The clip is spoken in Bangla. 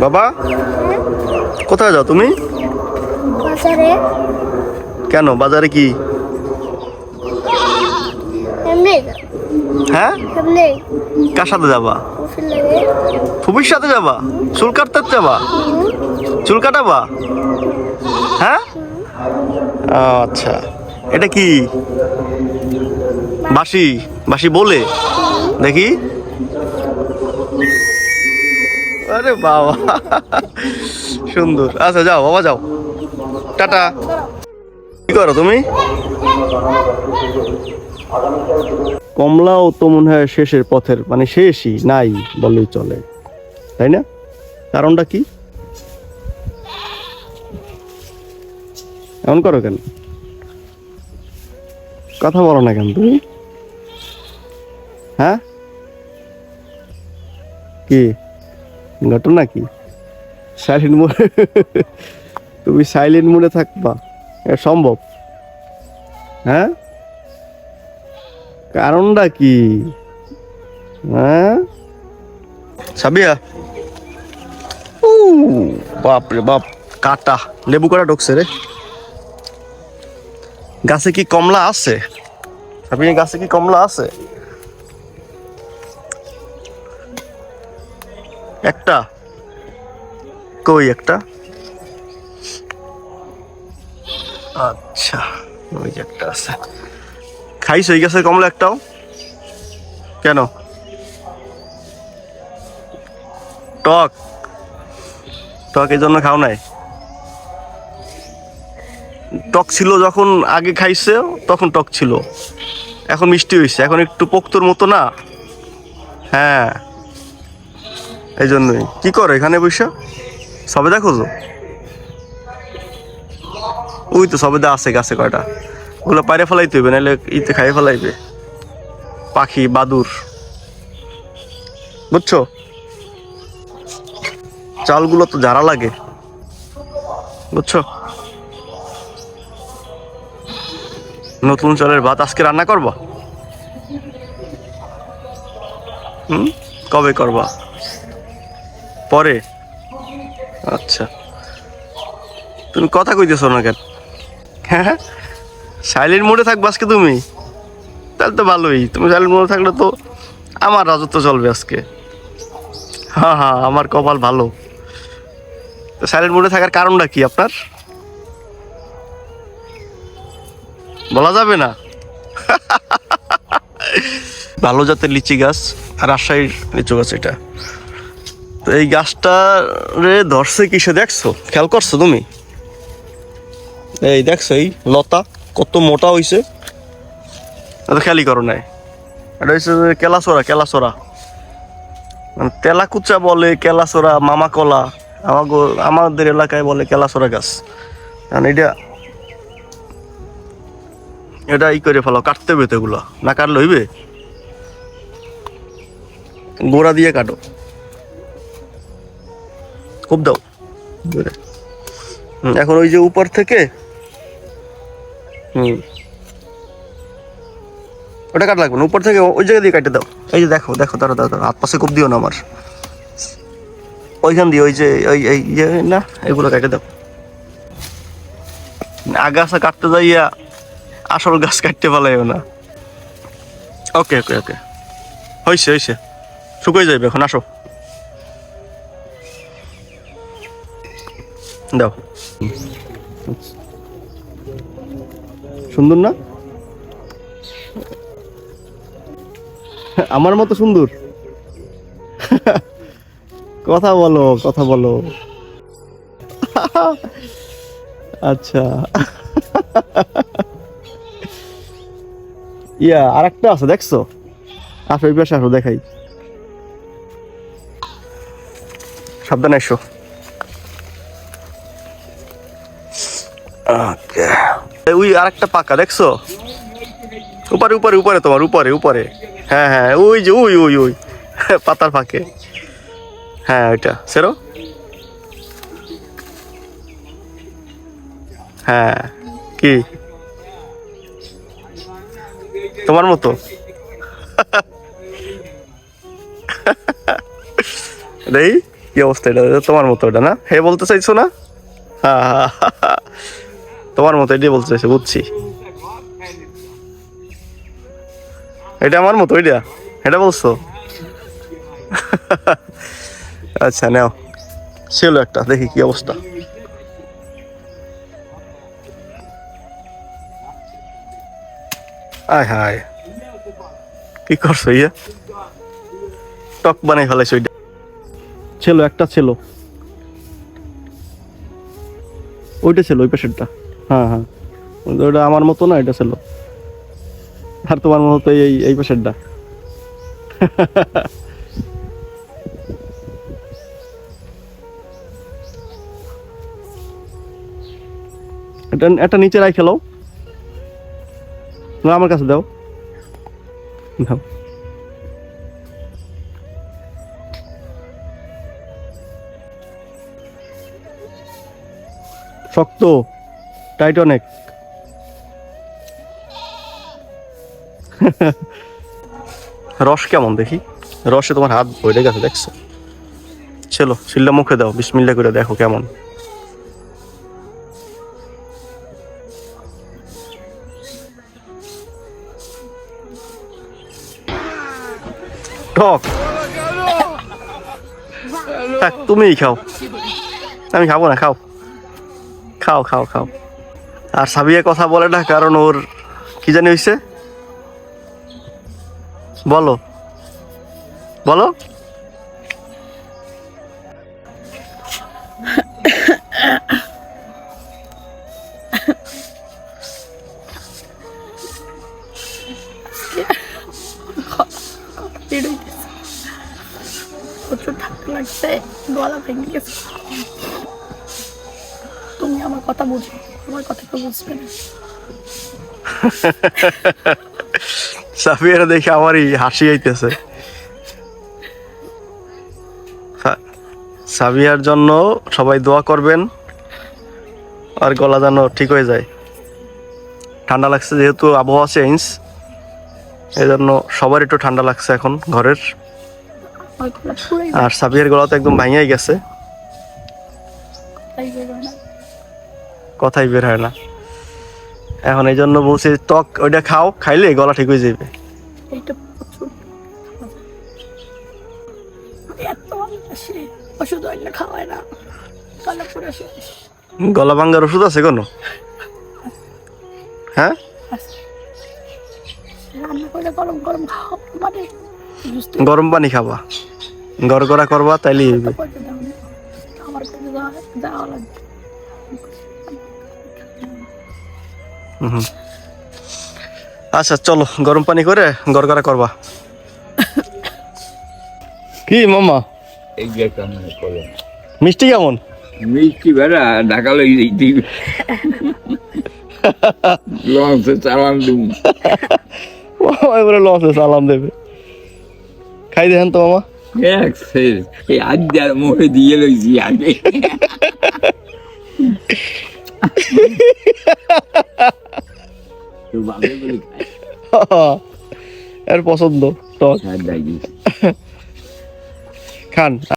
বাবা? কোথায় যাও তুমি? বাজারে। কেন? বাজারে কি? হ্যাঁ? কার সাথে যাবা? ফুবির সাথে যাবা? চুল কাটতে যাবা? চুল কাটাবা? হ্যাঁ? আচ্ছা। এটা কি? বাসি বাসি বলে? দেখি। আরে বাবা। সুন্দর। আচ্ছা যাও, বাবা, যাও। টাটা। কি করো তুমি? কমলাও তো মনে হয় শেষের পথের মানে শেষই নাই বললেই চলে। তাই না? কারণটা কি? এমন করো কেন? কথা বলো না কেন তুমি? হ্যাঁ? কি? ঘটনা কি? সাইলেন্ট মোডে তুমি সাইলেন্ট মোডে থাকবা। সম্ভব? হ্যাঁ? কারণটা কি? হ্যাঁ? সাবিয়া। উ বাপ রে বাপ, কাটা। লেবু কাটা ঢুকছে রে। গাছে কি কমলা আছে? সাবিয়া, গাছে কি কমলা আছে? একটা। কই একটা? আচ্ছা ওই যে একটা আছে। খাইস এই গেছে কমলা একটাও? কেন? টক। টক এই জন্য খাও নাই? টক ছিল যখন আগে খাইছে, তখন টক ছিল। এখন মিষ্টি হয়েছে এখন একটু পোক্তর মতো না? হ্যাঁ। এই জন্যই কি করো এখানে বৈশা সবে দেখো তো। ওই তো সবেদা আছে গাছে কয়টা। ওগুলো পায়রে ফেলাইতে হইবে নাহলে ইতে খাইয়ে ফেলাইবে। পাখি, বাদুর। বুঝছ? চালগুলো তো যারা লাগে। বুঝছ? নতুন চালের ভাত আজকে রান্না করবা? হুম? কবে করবা? পরে? আচ্ছা। তুমি কথা কইতেছো না কেন? হ্যাঁ সাইলেন্ট মোডে থাকবে আজকে তুমি? তাহলে তো ভালোই। তুমি সাইলেন্ট মোডে থাকলে তো আমার রাজত্ব চলবে আজকে। হ্যাঁ হ্যাঁ আমার কপাল ভালো। তো সাইলেন্ট মোডে থাকার কারণটা কি আপনার? বলা যাবে না? ভালো জাতের লিচি গাছ আর রাজশাহীর লিচু গাছ এটা। এই গাছটা রে ধরছে কিসে দেখছ? খেয়াল করছ তুমি? এই দেখছ, এই লতা কত মোটা হইছে। এটা খেয়ালই করো নাই। এটা হচ্ছে কেলাচোরা কেলাচোরা মানে তেলাকুচা বলে কেলাচোরা মামা কলা আমাগো, আমাদের এলাকায় বলে কেলাচোরা গাছ। কারণ এটা এটা ই করে ফেলো, কাটতে হবে তো এগুলো। না কাটলে হইবে? গোড়া দিয়ে কাটো। খুব দাও। এখন ওই যে উপর থেকে। হুম। ওটা কাট লাগবে না, উপর থেকে ওই জায়গা দিয়ে কাটে দাও। এই যে দেখো দেখো দাঁড়া দাঁড়া হাত পাশে খুব দিও না আমার। ওইখান দিয়ে ওই যে, ওই এই ইয়ে না, এগুলো কেটে দাও। আগাছা কাটতে যাইয়া আসল গাছ কাটতে পালাইও না। ওকে ওকে ওকে। হয়েছে হয়েছে শুকিয়ে যাইবে, এখন আসো। দাও। সুন্দর না? আমার মতো সুন্দর? কথা বলো কথা বলো। আচ্ছা। ইয়া আর একটা আছে, দেখছ? আসো, এই পাশে আসো, দেখাই। সাবধানে এসো। ওই আরেকটা পাকা, দেখছ? উপরে উপরে উপরে তোমার, উপরে উপরে। হ্যাঁ হ্যাঁ ওই যে, ওই ওই ওই। পাতার ফাঁকে। হ্যাঁ ওইটা। সেরো? হ্যাঁ কি? তোমার মতো। এই কি অবস্থা এটা? তোমার মতো এটা, না? হে বলতে চাইছো না? হ্যাঁ। তোমার মতো, এটাই বলতে চাইছো, বুঝছি। এটা আমার মতো, এটা? এটা বলছো? আচ্ছা নাও। ছিল একটা, দেখি কি অবস্থা। আয় হায়। কি করছ, ইয়া? টক বানাই ফেলাইছো ওইটা ছিল, একটা ছিল। ওইটা ছিল, ওই পেশেন্টটা। হ্যাঁ হ্যাঁ। ওইটা আমার মতো না, এটা ছিল। আর তোমার মতো এই এই পেশেন্টটা এটা এটা নিচে রাই খেলো না, আমার কাছে দাও। দাও। শক্ত। টাইট অনেক রস কেমন দেখি? রসে তোমার হাত ভরে গেছে দেখছ? চলো শিল্লা মুখে দাও বিসমিল্লা করে দেখো কেমন। টক। থাক, তুমিই খাও। আমি খাব না খাও। খাও খাও খাও। আর সাবিয়া কথা বলে না, কারণ ওর কি জানি হয়েছে বলো। বলো। লাগছে, গলা তুমি আমার কথা বুঝো। আমার কথা কেউ বুঝবে না। সাবিয়ারা দেখে আমারই হাসি আইতেছে। সাবিয়ার জন্য সবাই দোয়া করবেন আর গলা যেন ঠিক হয়ে যায়। ঠান্ডা লাগছে যেহেতু আবহাওয়া চেঞ্জ এই জন্য সবার একটু ঠান্ডা লাগছে এখন ঘরের। আর সাবিয়ার গলা তো একদম ভাঙিয়ে গেছে। কথাই বের হয় না। এখন এই জন্য বলছি টক ওইটা খাও খাইলে গলা ঠিক হয়ে যাবে। ওষুধ খাওয়ায় না। গলা ভাঙ্গার ওষুধ আছে কোনো? হ্যাঁ? গরম গরম খাওয়া মানে গরম পানি খাবা। গড় গড়গড়া করবা তাইলে আমার আচ্ছা চলো গরম পানি করে গড়গড়া করবা। কি মামা করো মিষ্টি কেমন? মিষ্টি বেড়া ঢাকা লই দিই লঞ্চে চালান মামা এবারে লস সালাম দেবে। খাই দেখেন তো মামা মুখে দিয়ে লইছি আগে। এর পছন্দ খান